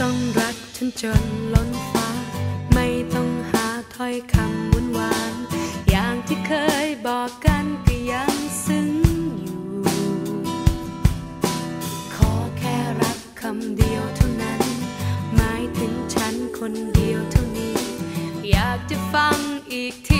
ต้องรักฉันจนล้นฟ้า ไม่ต้องหาถ้อยคำหวานวานอย่างที่เคยบอกกันก็ยังซึ้งอยู่ ขอแค่รักคำเดียวเท่านั้น หมายถึงฉันคนเดียวเท่านี้ อยากจะฟังอีกที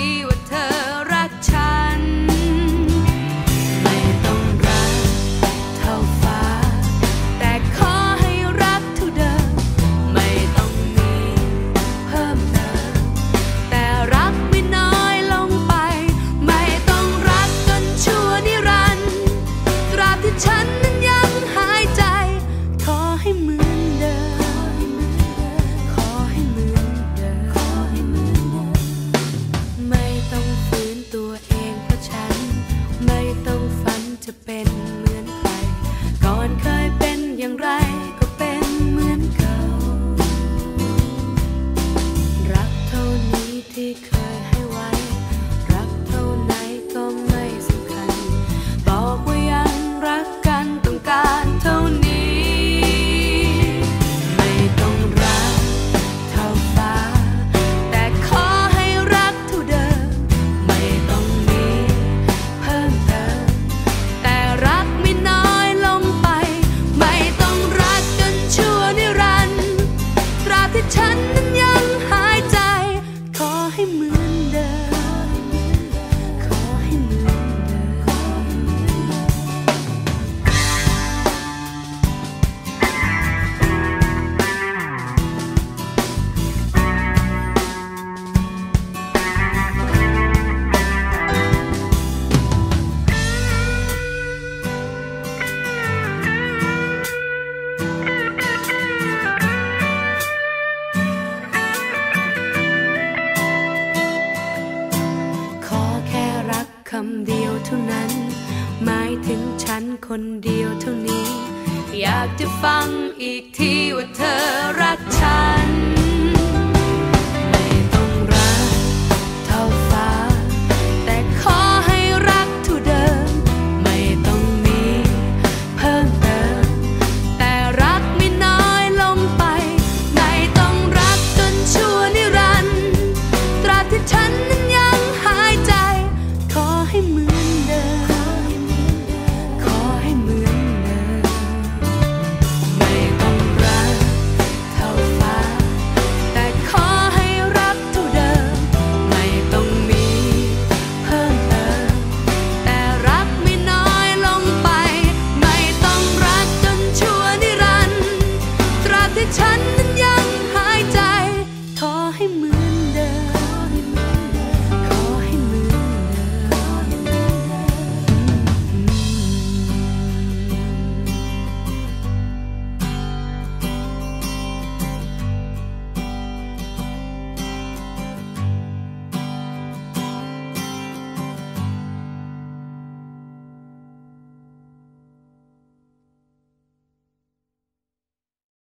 คนเดียวเท่านี้ อยากจะฟังอีกทีว่าเธอ